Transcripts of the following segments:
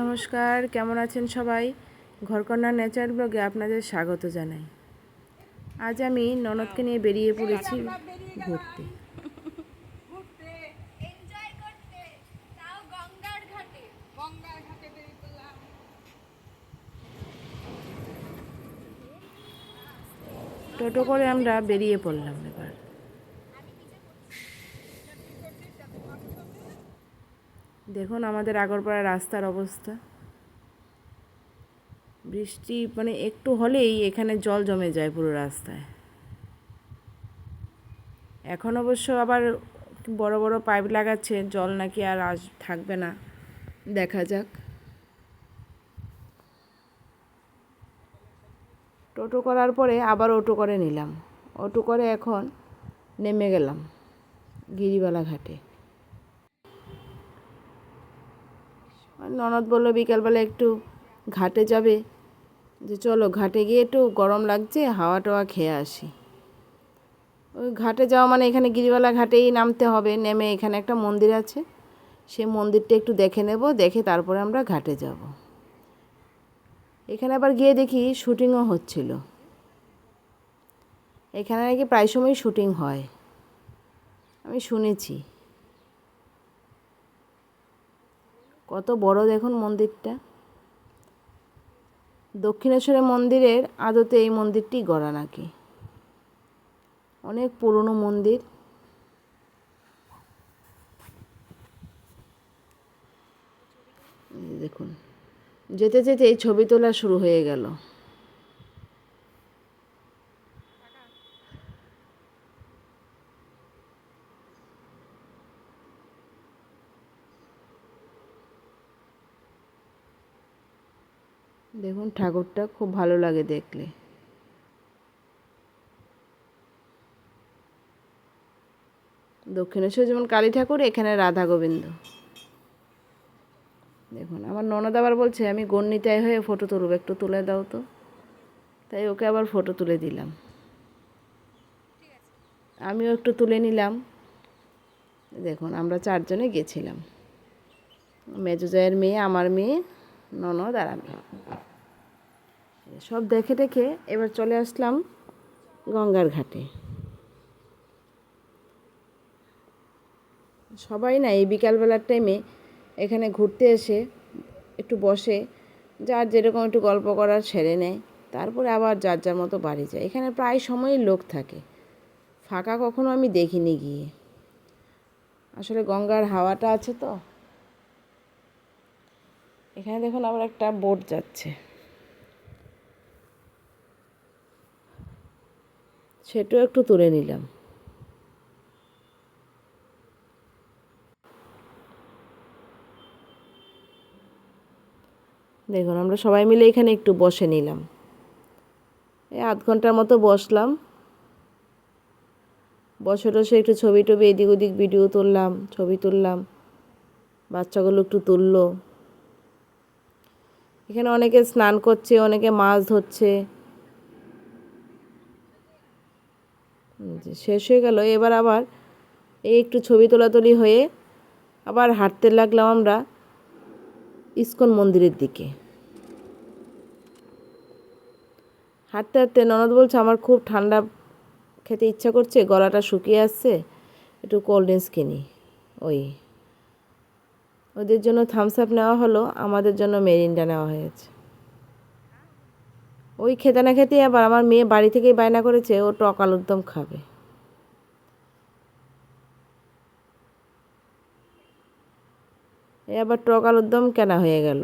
নমস্কার কেমন আছেন সবাই? ঘরকন্যা নেচার ব্লগে আপনাদের স্বাগত জানাই। আজ আমি ননদকে নিয়ে বেরিয়ে পড়েছি ঘুরতে। টোটো করে আমরা বেরিয়ে পড়লাম এবার। দেখুন আমাদের আগরপাড়া রাস্তার অবস্থা। বৃষ্টি মানে একটু হলেই এখানে জল জমে যায় পুরো রাস্তায়। এখন অবশ্য আবার বড় বড় পাইপ লাগাচ্ছে, জল নাকি আর আস, থাকবে না। দেখা যাক। টোটো করার পরে আবার অটো করে নিলাম। অটো করে এখন নেমে গেলাম গিরিবালা ঘাটে আর ননদ বলল, বিকালবেলা একটু ঘাটে যাবে। যে, চলো ঘাটে গিয়ে একটু গরম লাগছে, হাওয়া টাওয়া খেয়ে আসি। ওই ঘাটে যাওয়া মানে এখানে গিরিবালা ঘাটেই নামতে হবে, নেমে এখানে একটা মন্দির আছে। সেই মন্দিরটা একটু দেখে নেব, দেখে তারপরে আমরা ঘাটে যাব। এখানে আবার গিয়ে দেখি শুটিংও হচ্ছিল। এখানে নাকি প্রায় সময় শুটিং হয়। আমি শুনেছি। কত বড় দেখুন মন্দিরটা। দক্ষিণেশ্বরের মন্দিরের আদতে এই মন্দিরটি গড়া নাকি। অনেক পুরনো মন্দির। দেখুন, যেতে যেতে এই ছবি তোলা শুরু হয়ে গেল দেখুন ঠাকুরটা খুব ভালো লাগে দেখলে। দক্ষিণেশ্বর যেমন কালী ঠাকুর, এখানে রাধা গোবিন্দ। দেখুন, আমার ননদ আবার বলছে, আমি গণ্ডিতায় হয়ে ফটো তুলব, একটু তুলে দাও তো। তাই ওকে আবার ফটো তুলে দিলাম। আমিও একটু তুলে নিলাম। দেখুন, আমরা চারজনে গেছিলাম। মেজো মেয়ে, আমার মেয়ে, ননদ আর আমি। সব দেখে দেখে এবার চলে আসলাম গঙ্গার ঘাটে। সবাই না এই বিকালবেলার টাইমে এখানে ঘুরতে এসে একটু বসে, যার যেরকম একটু গল্প করার ছেড়ে নেয়, তারপরে আবার যার যার মতো বাড়ি যায়। এখানে প্রায় সময়ই লোক থাকে। ফাঁকা কখনো আমি দেখিনি গিয়ে। আসলে গঙ্গার হাওয়াটা আছে তো। এখানে দেখুন আবার একটা বোট যাচ্ছে। সেটাও একটু তুলে নিলাম। দেখুন, আমরা সবাই মিলে এখানে একটু বসে নিলাম। এই আধ ঘণ্টার মতো বসলাম। বসে টসে একটু ছবি টবি এদিক ওদিক ভিডিও তুললাম, ছবি তুললাম। বাচ্চাগুলো একটু তুললো। এখানে অনেকে স্নান করছে, অনেকে মাছ ধরছে যে শেষ হয়ে গেল। এবার আবার এই একটু ছবি তোলাতুলি হয়ে আবার হাঁটতে লাগলাম আমরা ইস্কন মন্দিরের দিকে। হাঁটতে হাঁটতে ননদ বলছে, আমার খুব ঠান্ডা খেতে ইচ্ছা করছে, গলাটা শুকিয়ে আসছে, একটু কোল্ড ড্রিঙ্কস কিনি। ওই। ওদের জন্য থামস আপ নেওয়া হলো, আমাদের জন্য মেরিন্ডা নেওয়া হয়েছে। ওই খেতে না খেতেই আবার আমার মেয়ে বাড়ি থেকেই বায়না করেছে, ও টক আলুর দম খাবে। এ আবার টক আলুর দম কেনা হয়ে গেল।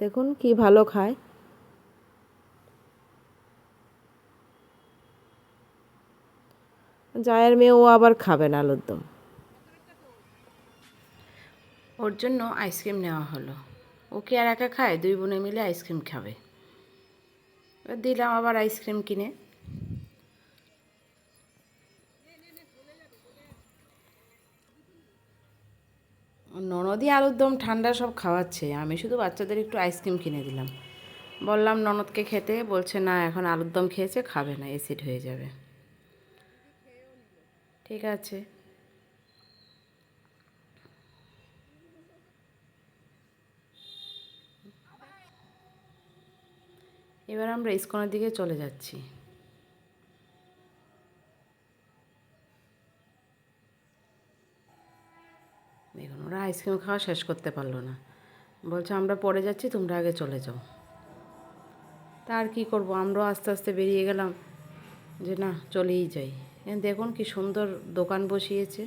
দেখুন কি ভালো খায়। জায়ের মেয়ে ও আবার খাবে না আলুর দম। ওর জন্য আইসক্রিম নেওয়া হলো। ওকে আর একা খায়, দুই বোনে মিলে আইসক্রিম খাবে। এবার দিলাম আবার আইসক্রিম কিনে। ননদই আলুর দম ঠান্ডা সব খাওয়াচ্ছে, আমি শুধু বাচ্চাদের একটু আইসক্রিম কিনে দিলাম। বললাম, ননদকে খেতে, বলছে, না, এখন আলুর দম খেয়েছে, খাবে না অ্যাসিড হয়ে যাবে। ঠিক আছে। এবার আমরা ইস্কনের দিকে চলে যাচ্ছি। দেখুন, ওরা আইসক্রিম খাওয়া শেষ করতে পারল না। বলছে, আমরা পরে যাচ্ছি, তোমরা আগে চলে যাও। তা আর কী করব? আমরাও আস্তে আস্তে বেরিয়ে গেলাম যে, না, চলেই যাই। দেখুন কি সুন্দর দোকান বসিয়েছে।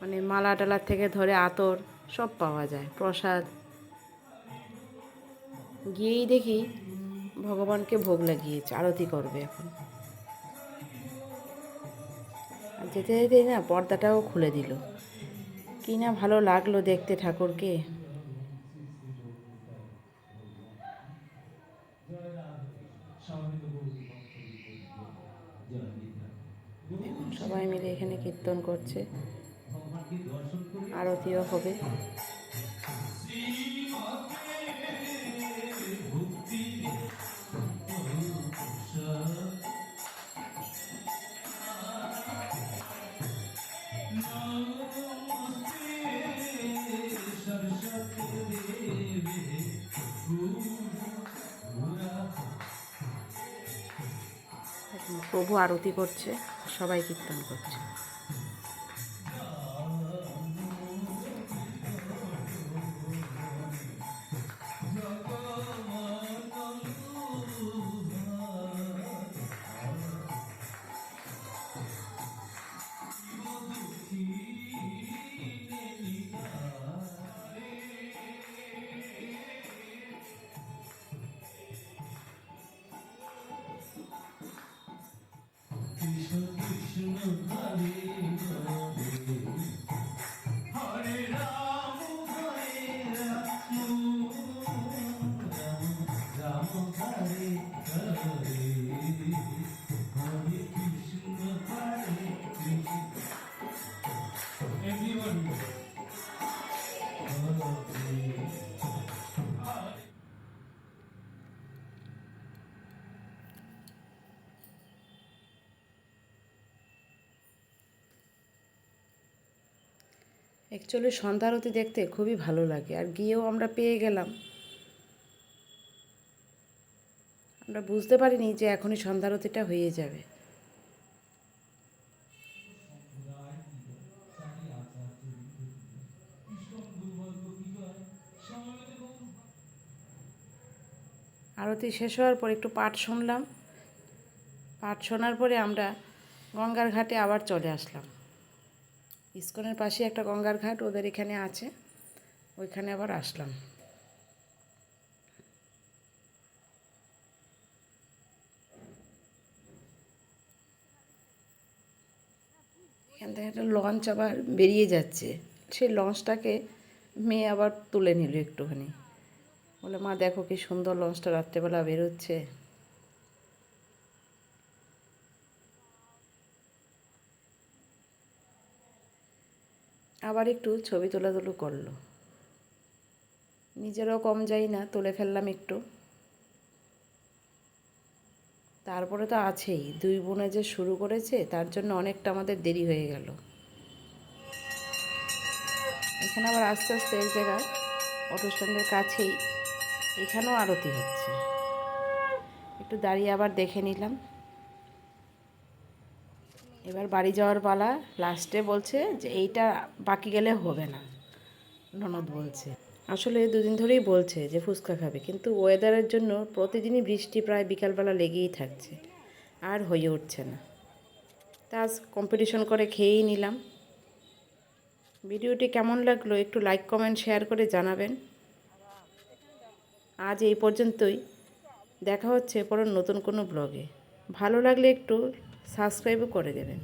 মানে মালা টালার থেকে ধরে আতর সব পাওয়া যায়, প্রসাদ। গিয়েই দেখি ভগবানকে ভোগ লাগিয়েছে, আরতি করবে এখন। আর যেতে যেতেই না পর্দাটাও খুলে দিল। কি না ভালো লাগল দেখতে ঠাকুরকে। সবাই মিলে এখানে কীর্তন করছে। আরতিও হবে। প্রভু আরতি করছে সবাই কীর্তন করছে। Hare you. Hare অ্যাকচুয়ালি সন্ধ্যা আরতি দেখতে খুবই ভালো লাগে। আর গিয়েও আমরা পেয়ে গেলাম। আমরা বুঝতে পারিনি যে এখনই সন্ধ্যা আরতিটা হয়ে যাবে। আরতি শেষ হওয়ার পর একটু পাঠ শুনলাম। পাঠ শোনার পরে আমরা গঙ্গার ঘাটে আবার চলে আসলাম। ইস্কনের পাশে একটা গঙ্গার ঘাট, ওদের এখানে আছে। ওইখানে আবার আসলাম। এখান থেকে একটা লঞ্চ আবার বেরিয়ে যাচ্ছে। সেই লঞ্চটাকে মেয়ে আবার তুলে নিল একটুখানি। বলে, মা, দেখো কি সুন্দর লঞ্চটা রাত্রেবেলা বেরোচ্ছে। আবার একটু ছবি তোলাতুলো করল। নিজেরও কম যাই না, তুলে ফেললাম একটু। তারপরে তো আছেই, দুই বোনে যে শুরু করেছে, তার জন্য অনেকটা আমাদের দেরি হয়ে গেল। এখানে আবার আস্তে আস্তে এক জায়গায় অটো স্ট্যান্ডের কাছেই এখানেও আরতি হচ্ছে। একটু দাঁড়িয়ে আবার দেখে নিলাম। এবার বাড়ি যাওয়ার পালা লাস্টে বলছে যে এইটা বাকি গেলে হবে না। ননদ বলছে। আসলে দুদিন ধরেই বলছে যে ফুচকা খাবে, কিন্তু ওয়েদারের জন্য প্রতিদিনই বৃষ্টি প্রায় বিকালবেলা লেগেই থাকছে, আর হয়ে উঠছে না। তা আজ কম্পিটিশন করে খেয়েই নিলাম। ভিডিওটি কেমন লাগল একটু লাইক কমেন্ট শেয়ার করে জানাবেন। আজ এই পর্যন্তই। দেখা হচ্ছে পরের নতুন কোনো ব্লগে ভালো লাগলে একটু সাবস্ক্রাইবও করে দেবেন।